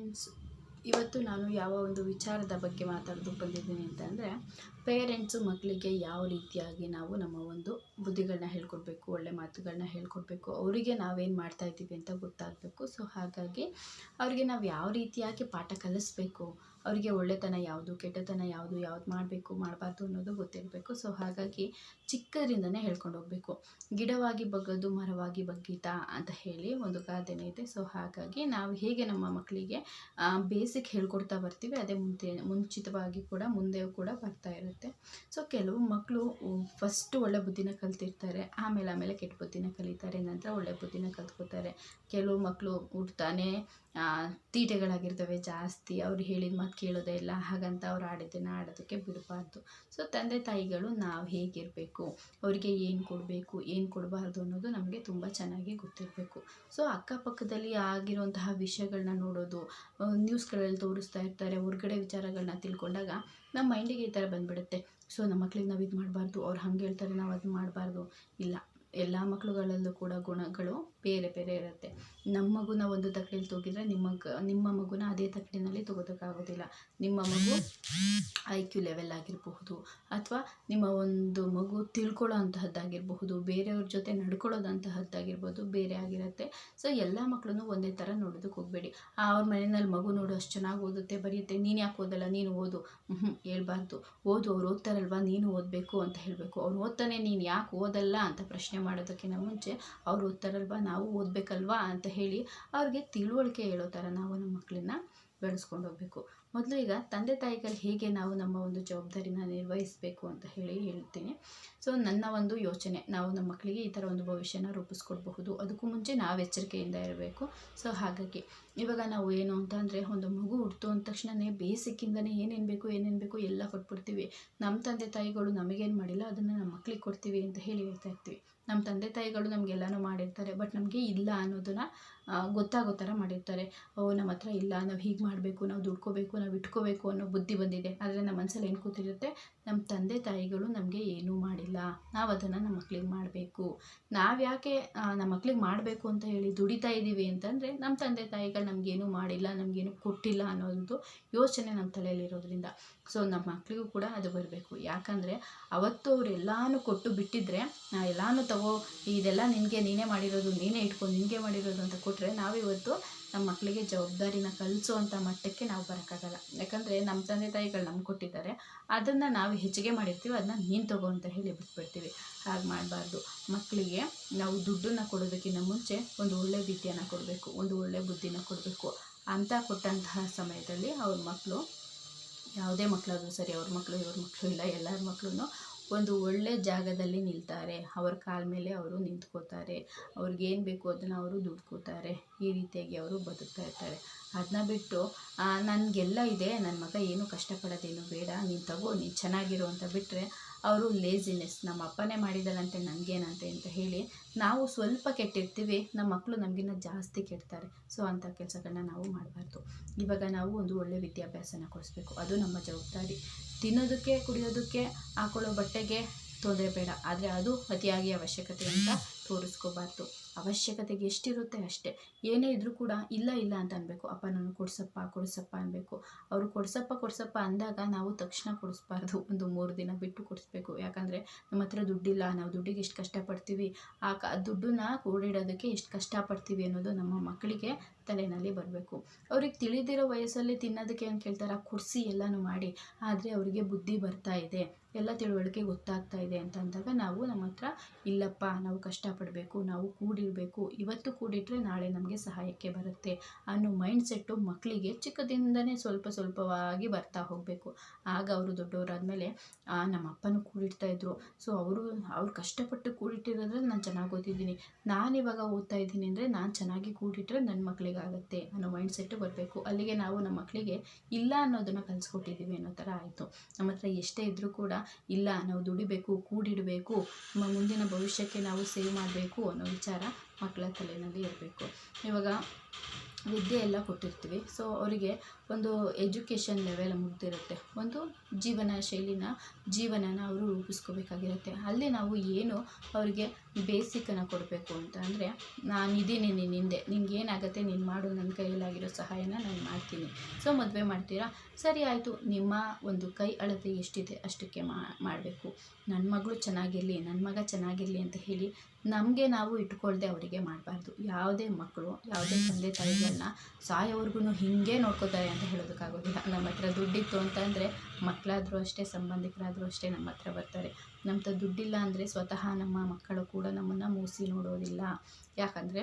Friends ಇವತ್ತು ನಾನು ಯಾವ ಒಂದು ವಿಚಾರದ ಬಗ್ಗೆ ಮಾತಾಡೋದು ಬಂದಿದ್ದೀನಿ ಅಂತಂದರೆ ಪೇರೆಂಟ್ಸು ಮಕ್ಕಳಿಗೆ ಯಾವ ರೀತಿಯಾಗಿ ನಾವು ನಮ್ಮ ಒಂದು ಬುದ್ಧಿಗಳನ್ನ ಹೇಳ್ಕೊಡ್ಬೇಕು, ಒಳ್ಳೆ ಮಾತುಗಳನ್ನ ಹೇಳ್ಕೊಡ್ಬೇಕು, ಅವರಿಗೆ ನಾವೇನು ಮಾಡ್ತಾ ಇದ್ದೀವಿ ಅಂತ ಗೊತ್ತಾಗಬೇಕು. ಸೊ ಹಾಗಾಗಿ ಅವರಿಗೆ ನಾವು ಯಾವ ರೀತಿಯಾಗಿ ಪಾಠ ಕಲಿಸ್ಬೇಕು ಅವರಿಗೆ ಒಳ್ಳೆತನ ಯಾವುದು, ಕೆಟ್ಟತನ ಯಾವುದು, ಯಾವ್ದು ಮಾಡಬೇಕು, ಮಾಡಬಾರ್ದು ಅನ್ನೋದು ಗೊತ್ತಿರಬೇಕು. ಸೊ ಹಾಗಾಗಿ ಚಿಕ್ಕದ್ರಿಂದನೇ ಹೇಳ್ಕೊಂಡು ಹೋಗಬೇಕು. ಗಿಡವಾಗಿ ಬಗ್ಗದು, ಮರವಾಗಿ ಬಗ್ಗೀತಾ ಅಂತ ಹೇಳಿ ಒಂದು ಗಾದೆನೇ ಇದೆ. ಸೊ ಹಾಗಾಗಿ ನಾವು ಹೇಗೆ ನಮ್ಮ ಮಕ್ಕಳಿಗೆ ಬೇಸಿಕ್ ಹೇಳ್ಕೊಡ್ತಾ ಬರ್ತೀವಿ, ಅದೇ ಮುಂದೆ, ಮುಂಚಿತವಾಗಿ ಕೂಡ ಮುಂದೆ ಕೂಡ ಬರ್ತಾ ಇರುತ್ತೆ. ಸೊ ಕೆಲವು ಮಕ್ಕಳು ಫಸ್ಟ್ ಒಳ್ಳೆ ಬುದ್ಧಿನ ಕಲ್ತಿರ್ತಾರೆ, ಆಮೇಲೆ ಆಮೇಲೆ ಕೆಟ್ಟ ಬುದ್ಧಿನ ಕಲಿತಾರೆ, ನಂತರ ಒಳ್ಳೆ ಬುದ್ಧಿನ ಕಲ್ತ್ಕೋತಾರೆ. ಕೆಲವು ಮಕ್ಕಳು ಹುಟ್ತಾನೆ ತೀಟೆಗಳಾಗಿರ್ತವೆ ಜಾಸ್ತಿ. ಅವ್ರು ಹೇಳಿದ ಮಾತು ಕೇಳೋದೇ ಇಲ್ಲ. ಹಾಗಂತ ಅವ್ರು ಆಡಿದ್ದನ್ನು ಆಡೋದಕ್ಕೆ ಬಿಡಬಾರ್ದು. ಸೊ ತಂದೆ ತಾಯಿಗಳು ನಾವು ಹೇಗಿರಬೇಕು? ಅವರಿಗೆ ಏನು ಕೊಡಬೇಕು, ಏನು ಕೊಡಬಾರ್ದು ಅನ್ನೋದು ನಮಗೆ ತುಂಬ ಚೆನ್ನಾಗಿ ಗೊತ್ತಿರಬೇಕು. ಸೊ ಅಕ್ಕಪಕ್ಕದಲ್ಲಿ ಆಗಿರುವಂತಹ ವಿಷಯಗಳನ್ನ ನೋಡೋದು ನ್ಯೂಸ್ಗಳಲ್ಲಿ ತೋರಿಸ್ತಾ ಇರ್ತಾರೆ, ಹೊರ್ಗಡೆ ವಿಚಾರಗಳನ್ನ ತಿಳ್ಕೊಂಡಾಗ ನಮ್ಮ ಮೈಂಡಿಗೆ ಈ ಥರ ಬಂದುಬಿಡುತ್ತೆ. ಸೊ ನಮ್ಮ ಮಕ್ಳಿಗೆ ನಾವು ಇದು ಮಾಡಬಾರ್ದು, ಅವ್ರು ಹಂಗೆ ಹೇಳ್ತಾರೆ ನಾವು ಅದು ಮಾಡಬಾರ್ದು. ಇಲ್ಲ, ಎಲ್ಲ ಮಕ್ಕಳುಗಳಲ್ಲೂ ಕೂಡ ಗುಣಗಳು ಬೇರೆ ಬೇರೆ ಇರುತ್ತೆ. ನಮ್ಮ ಮಗುನ ಒಂದು ತಕ್ಕಡಿಯಲ್ಲಿ ತೂಗಿದರೆ ನಿಮ್ಮ ನಿಮ್ಮ ಮಗುನ ಅದೇ ತಕ್ಕಡಿನಲ್ಲಿ ತಗೋದಕ್ಕಾಗೋದಿಲ್ಲ ನಿಮ್ಮ ಮಗು ಐ ಕ್ಯೂ ಲೆವೆಲ್ ಆಗಿರಬಹುದು ಅಥವಾ ನಿಮ್ಮ ಒಂದು ಮಗು ತಿಳ್ಕೊಳ್ಳೋ ಅಂತಹದ್ದಾಗಿರಬಹುದು, ಬೇರೆಯವ್ರ ಜೊತೆ ನಡ್ಕೊಳ್ಳೋದಂತಹದ್ದಾಗಿರ್ಬೋದು ಬೇರೆ ಆಗಿರುತ್ತೆ. ಸೊ ಎಲ್ಲ ಮಕ್ಕಳನ್ನು ಒಂದೇ ಥರ ನೋಡೋದಕ್ಕೆ ಹೋಗಬೇಡಿ. ಅವ್ರ ಮನೆಯಲ್ಲಿ ಮಗು ನೋಡು ಅಷ್ಟು ಚೆನ್ನಾಗಿ ಓದುತ್ತೆ ಬರೆಯುತ್ತೆ ನೀನು ಯಾಕೆ ಓದಲ್ಲ? ನೀನು ಓದು. ಹ್ಞೂ ಹೇಳ್ಬಾರ್ದು. ಓದು, ಅವ್ರು ಓದ್ತಾರಲ್ವ? ನೀನು ಓದಬೇಕು ಅಂತ ಹೇಳಬೇಕು. ಅವ್ರು ಓದ್ತಾನೆ, ನೀನು ಯಾಕೆ ಓದಲ್ಲ ಅಂತ ಪ್ರಶ್ನೆ ಮಾಡೋದಕ್ಕಿಂತ ಮುಂಚೆ ಅವ್ರು ಓದ್ತಾರಲ್ವಾ? ನಾವು ಓದಬೇಕಲ್ವಾ ಅಂತ ಹೇಳಿ ಅವ್ರಿಗೆ ತಿಳುವಳಿಕೆ ಹೇಳೋ ಥರ ನಾವು ನಮ್ಮ ಮಕ್ಕಳನ್ನ ಬೆಳೆಸ್ಕೊಂಡು ಹೋಗಬೇಕು. ಮೊದಲು ಈಗ ತಂದೆ ತಾಯಿಗಳು ಹೇಗೆ ನಾವು ನಮ್ಮ ಒಂದು ಜವಾಬ್ದಾರಿನ ನಿರ್ವಹಿಸಬೇಕು ಅಂತ ಹೇಳಿ ಹೇಳ್ತೀನಿ. ಸೊ ನನ್ನ ಒಂದು ಯೋಚನೆ, ನಾವು ನಮ್ಮ ಮಕ್ಕಳಿಗೆ ಈ ಥರ ಒಂದು ಭವಿಷ್ಯನ ರೂಪಿಸ್ಕೊಡ್ಬಹುದು. ಅದಕ್ಕೂ ಮುಂಚೆ ನಾವು ಎಚ್ಚರಿಕೆಯಿಂದ ಇರಬೇಕು. ಸೊ ಹಾಗಾಗಿ ಇವಾಗ ನಾವು ಏನು ಅಂತ ಅಂದರೆ ಒಂದು ಮಗು ಹುಡ್ತು ಅಂದ ತಕ್ಷಣವೇ ಬೇಸಿಕ್ಕಿಂದನೇ ಏನೇನು ಬೇಕು ಏನೇನು ಬೇಕು ಎಲ್ಲ ಕೊಟ್ಬಿಡ್ತೀವಿ. ನಮ್ಮ ತಂದೆ ತಾಯಿಗಳು ನಮಗೇನು ಮಾಡಿಲ್ಲ, ಅದನ್ನು ನಮ್ಮ ಮಕ್ಳಿಗೆ ಕೊಡ್ತೀವಿ ಅಂತ ಹೇಳಿ ಹೇಳ್ತಾ ಇರ್ತೀವಿ. ನಮ್ಮ ತಂದೆ ತಾಯಿಗಳು ನಮಗೆಲ್ಲನೂ ಮಾಡಿರ್ತಾರೆ, ಬಟ್ ನಮಗೆ ಇಲ್ಲ ಅನ್ನೋದನ್ನು ಗೊತ್ತಾಗೋ ಥರ ಮಾಡಿರ್ತಾರೆ. ಓ, ನಮ್ಮ ಹತ್ರ ಇಲ್ಲ, ನಾವು ಹೀಗೆ ಮಾಡಬೇಕು, ನಾವು ದುಡ್ಕೋಬೇಕು, ನಾವು ಇಟ್ಕೋಬೇಕು ಅನ್ನೋ ಬುದ್ಧಿ ಬಂದಿದೆ. ಆದರೆ ನಮ್ಮ ಮನಸ್ಸಲ್ಲಿ ಏನು ಕೂತಿರುತ್ತೆ? ನಮ್ಮ ತಂದೆ ತಾಯಿಗಳು ನಮಗೆ ಏನೂ ಮಾಡಿಲ್ಲ. ನಾವು ಅದನ್ನು ನಮ್ಮ ಮಕ್ಳಿಗೆ ಮಾಡಬೇಕು. ನಾವು ಯಾಕೆ ನಮ್ಮ ಮಕ್ಳಿಗೆ ಮಾಡಬೇಕು ಅಂತ ಹೇಳಿ ದುಡಿತಾ ಇದ್ದೀವಿ ಅಂತಂದರೆ ನಮ್ಮ ತಂದೆ ತಾಯಿಗಳು ನಮಗೇನು ಮಾಡಿಲ್ಲ, ನಮಗೇನು ಕೊಟ್ಟಿಲ್ಲ ಅನ್ನೋದು ಯೋಚನೆ ನಮ್ಮ ತಲೆಯಲ್ಲಿರೋದ್ರಿಂದ ಸೊ ನಮ್ಮ ಮಕ್ಕಳಿಗೂ ಕೂಡ ಅದು ಬರಬೇಕು. ಯಾಕಂದರೆ ಅವತ್ತು ಅವ್ರು ಎಲ್ಲನೂ ಕೊಟ್ಟು ಬಿಟ್ಟಿದ್ರೆ, ನಾ ಎಲ್ಲನೂ ತಗೋ, ಇದೆಲ್ಲ ನಿನಗೆ ನೀನೇ ಮಾಡಿರೋದು, ನೀನೇ ಇಟ್ಕೊಂಡು ನಿನಗೆ ಮಾಡಿರೋದು ಅಂತ ಕೊಟ್ಟರೆ ನಾವಿವತ್ತು ನಮ್ಮ ಮಕ್ಕಳಿಗೆ ಜವಾಬ್ದಾರಿನ ಕಲಿಸುವಂಥ ಮಟ್ಟಕ್ಕೆ ನಾವು ಬರೋಕ್ಕಾಗಲ್ಲ. ಯಾಕಂದರೆ ನಮ್ಮ ತಂದೆ ತಾಯಿಗಳು ನಮ್ಗೆ ಕೊಟ್ಟಿದ್ದಾರೆ. ಅದನ್ನು ನಾವು ಹೆಚ್ಚಿಗೆ ಮಾಡಿರ್ತೀವಿ, ಅದನ್ನ ನೀನು ತಗೋ ಅಂತ ಹೇಳಿ ಬಿಟ್ಬಿಡ್ತೀವಿ. ಹಾಗೆ ಮಾಡಬಾರ್ದು. ಮಕ್ಕಳಿಗೆ ನಾವು ದುಡ್ಡನ್ನು ಕೊಡೋದಕ್ಕಿಂತ ಮುಂಚೆ ಒಂದು ಒಳ್ಳೆಯ ವಿದ್ಯೆನ ಕೊಡಬೇಕು, ಒಂದು ಒಳ್ಳೆಯ ಬುದ್ಧಿನ ಕೊಡಬೇಕು. ಅಂತ ಕೊಟ್ಟಂತಹ ಸಮಯದಲ್ಲಿ ಅವ್ರ ಮಕ್ಕಳು ಯಾವುದೇ ಮಕ್ಕಳಾದರೂ ಸರಿ, ಅವ್ರ ಮಕ್ಕಳು ಇವ್ರ ಮಕ್ಕಳು ಇಲ್ಲ, ಎಲ್ಲರ ಮಕ್ಕಳು ಒಂದು ಒಳ್ಳೆ ಜಾಗದಲ್ಲಿ ನಿಲ್ತಾರೆ. ಅವ್ರ ಕಾಲ ಮೇಲೆ ಅವರು ನಿಂತ್ಕೋತಾರೆ. ಅವ್ರಿಗೇನು ಬೇಕು ಅದನ್ನು ಅವರು ದುಡ್ಕೋತಾರೆ. ಈ ರೀತಿಯಾಗಿ ಅವರು ಬದುಕ್ತಾ ಇರ್ತಾರೆ. ಅದನ್ನ ಬಿಟ್ಟು ನನಗೆಲ್ಲ ಇದೆ ನನ್ನ ಮಗ ಏನು ಕಷ್ಟಪಡೋದೇನು ಬೇಡ, ನೀನು ತಗೋ, ನೀನು ಚೆನ್ನಾಗಿರು ಅಂತ ಬಿಟ್ಟರೆ ಅವರು ಲೇಜಿನೆಸ್ ನಮ್ಮ ಅಪ್ಪನೇ ಮಾಡಿದಾರಂತೆ ನನಗೇನಂತೆ ಅಂತ ಹೇಳಿ ನಾವು ಸ್ವಲ್ಪ ಕೆಟ್ಟಿರ್ತೀವಿ, ನಮ್ಮ ಮಕ್ಕಳು ನಮಗಿನ್ನ ಜಾಸ್ತಿ ಕೆಡ್ತಾರೆ. ಸೊ ಅಂಥ ಕೆಲಸಗಳನ್ನ ನಾವು ಮಾಡಬಾರ್ದು. ಇವಾಗ ನಾವು ಒಂದು ಒಳ್ಳೆ ವಿದ್ಯಾಭ್ಯಾಸನ ಕೊಡಿಸ್ಬೇಕು. ಅದು ನಮ್ಮ ಜವಾಬ್ದಾರಿ. ತಿನ್ನೋದಕ್ಕೆ, ಕುಡಿಯೋದಕ್ಕೆ ಹಾಕೊಳ್ಳೋ ಬಟ್ಟೆಗೆ ತೊಂದರೆ ಬೇಡ. ಆದರೆ ಅದು ಅತಿಯಾಗಿ ಅವಶ್ಯಕತೆ ಅಂತ ತೋರಿಸ್ಕೋಬಾರ್ದು. ಅವಶ್ಯಕತೆಗೆ ಎಷ್ಟಿರುತ್ತೆ ಅಷ್ಟೇ. ಏನೇ ಇದ್ದರೂ ಕೂಡ ಇಲ್ಲ ಇಲ್ಲ ಅಂತ ಅನ್ಬೇಕು. ಅಪ್ಪ ನಾನು ಕೊಡ್ಸಪ್ಪ ಕೊಡ್ಸಪ್ಪ ಅನ್ಬೇಕು. ಅವರು ಕೊಡ್ಸಪ್ಪ ಕೊಡ್ಸಪ್ಪ ಅಂದಾಗ ನಾವು ತಕ್ಷಣ ಕೊಡಿಸ್ಬಾರ್ದು. ಒಂದು ಮೂರು ದಿನ ಬಿಟ್ಟು ಕೊಡಿಸ್ಬೇಕು. ಯಾಕಂದರೆ ನಮ್ಮ ಹತ್ರ ದುಡ್ಡಿಲ್ಲ. ನಾವು ದುಡ್ಡಿಗೆ ಎಷ್ಟು ಕಷ್ಟಪಡ್ತೀವಿ. ಆ ಕ ದುಡ್ಡನ್ನ ಕೂಡಿಡೋದಕ್ಕೆ ಎಷ್ಟು ಕಷ್ಟಪಡ್ತೀವಿ ಅನ್ನೋದು ನಮ್ಮ ಮಕ್ಕಳಿಗೆ ತಲೆಯಲ್ಲಿ ಬರಬೇಕು. ಅವ್ರಿಗೆ ತಿಳಿದಿರೋ ವಯಸ್ಸಲ್ಲಿ ತಿನ್ನೋದಕ್ಕೆ ಅಂತ ಕೇಳ್ತಾರೆ ಕುರ್ಸಿ ಎಲ್ಲನೂ ಮಾಡಿ, ಆದರೆ ಅವರಿಗೆ ಬುದ್ಧಿ ಬರ್ತಾ ಇದೆ. ಎಲ್ಲ ತಿಳುವಳಿಕೆ ಗೊತ್ತಾಗ್ತಾ ಇದೆ ಅಂತ ಅಂದಾಗ ನಾವು ನಮ್ಮ ಹತ್ರ, ಇಲ್ಲಪ್ಪ, ನಾವು ಕಷ್ಟಪಡಬೇಕು, ನಾವು ಕೂಡಿರಬೇಕು. ಇವತ್ತು ಕೂಡಿಟ್ರೆ ನಾಳೆ ನಮಗೆ ಸಹಾಯಕ್ಕೆ ಬರುತ್ತೆ ಅನ್ನೋ ಮೈಂಡ್ ಸೆಟ್ಟು ಮಕ್ಕಳಿಗೆ ಚಿಕ್ಕದಿಂದನೇ ಸ್ವಲ್ಪ ಸ್ವಲ್ಪವಾಗಿ ಬರ್ತಾ ಹೋಗಬೇಕು. ಆಗ ಅವರು ದೊಡ್ಡವರಾದಮೇಲೆ ನಮ್ಮ ಅಪ್ಪನೂ ಕೂಡಿಡ್ತಾ ಇದ್ರು. ಸೊ, ಅವರು, ಅವ್ರು ಕಷ್ಟಪಟ್ಟು ಕೂಡಿಟ್ಟಿರೋದ್ರಲ್ಲಿ ನಾನು ಚೆನ್ನಾಗಿ ಓದಿದ್ದೀನಿ. ಇವಾಗ ಓದ್ತಾ ಇದ್ದೀನಿ ಅಂದರೆ ನಾನು ಚೆನ್ನಾಗಿ ಕೂಡಿಟ್ರೆ ನನ್ನ ಮಕ್ಕಳಿಗಾಗತ್ತೆ ಅನ್ನೋ ಮೈಂಡ್ ಸೆಟ್ಟು ಬರಬೇಕು. ಅಲ್ಲಿಗೆ ನಾವು ನಮ್ಮ ಮಕ್ಕಳಿಗೆ ಇಲ್ಲ ಅನ್ನೋದನ್ನು ಕಲಿಸ್ಕೊಟ್ಟಿದ್ದೀವಿ ಅನ್ನೋ ಥರ ಆಯಿತು. ನಮ್ಮ ಹತ್ರ ಎಷ್ಟೇ ಇದ್ದರೂ ಕೂಡ ಇಲ್ಲ, ನಾವು ದುಡಿಬೇಕು, ಕೂಡಿಡಬೇಕು, ನಮ್ಮ ಮುಂದಿನ ಭವಿಷ್ಯಕ್ಕೆ ನಾವು ಸೇವ್ ಮಾಡಬೇಕು ಅನ್ನೋ ವಿಚಾರ ಮಕ್ಕಳ ತಲೆಯಲ್ಲಿ ಇರಬೇಕು. ಇವಾಗ ವಿದ್ಯೆ ಎಲ್ಲ ಕೊಟ್ಟಿರ್ತೀವಿ. ಸೊ ಅವರಿಗೆ ಒಂದು ಎಜುಕೇಷನ್ ಲೆವೆಲ್ ಮುಗ್ದಿರುತ್ತೆ. ಒಂದು ಜೀವನ ಶೈಲಿನ ಜೀವನನ ಅವರು ರೂಪಿಸ್ಕೋಬೇಕಾಗಿರುತ್ತೆ. ಅಲ್ಲಿ ನಾವು ಏನು ಅವರಿಗೆ ಬೇಸಿಕನ್ನು ಕೊಡಬೇಕು ಅಂತ ಅಂದರೆ, ನಾನು ಇದ್ದೀನಿ ನಿನ್ನ ಹಿಂದೆ. ನಿಂಗೆ ಏನಾಗುತ್ತೆ ನೀನು ಮಾಡು. ನನ್ನ ಕೈಯಲ್ಲಾಗಿರೋ ಸಹಾಯನ ನಾನು ಮಾಡ್ತೀನಿ. ಸೊ ಮದುವೆ ಮಾಡ್ತೀರಾ? ಸರಿ ಆಯಿತು. ನಿಮ್ಮ ಒಂದು ಕೈ ಅಳತೆ ಎಷ್ಟಿದೆ ಅಷ್ಟಕ್ಕೆ ಮಾಡಬೇಕು. ನನ್ನ ಮಗಳು ಚೆನ್ನಾಗಿರಲಿ ನನ್ನ ಮಗ ಚೆನ್ನಾಗಿರಲಿ ಅಂತ ಹೇಳಿ ನಮಗೆ ನಾವು ಇಟ್ಕೊಳ್ದೆ ಅವರಿಗೆ ಮಾಡಬಾರ್ದು. ಯಾವುದೇ ಮಕ್ಕಳು ಯಾವುದೇ ತಂದೆ ತಾಯಿಗಳನ್ನ ಸಾಯೋವರೆಗೂ ಹಿಂಗೆ ನೋಡ್ಕೋತಾರೆ ಅಂತ ಹೇಳೋದಕ್ಕಾಗೋದಿಲ್ಲ. ನಮ್ಮ ಹತ್ರ ದುಡ್ಡಿತ್ತು ಅಂತಂದರೆ ಮಕ್ಕಳಾದರೂ ಅಷ್ಟೇ, ಸಂಬಂಧಿಕರಾದರೂ ಅಷ್ಟೇ ನಮ್ಮ ಹತ್ರ ಬರ್ತಾರೆ. ನಮ್ಮ ಹತ್ರ ದುಡ್ಡಿಲ್ಲ ಅಂದರೆ ಸ್ವತಃ ನಮ್ಮ ಮಕ್ಕಳು ಕೂಡ ನಮ್ಮನ್ನು ಮೂಸಿ ನೋಡೋದಿಲ್ಲ. ಯಾಕಂದರೆ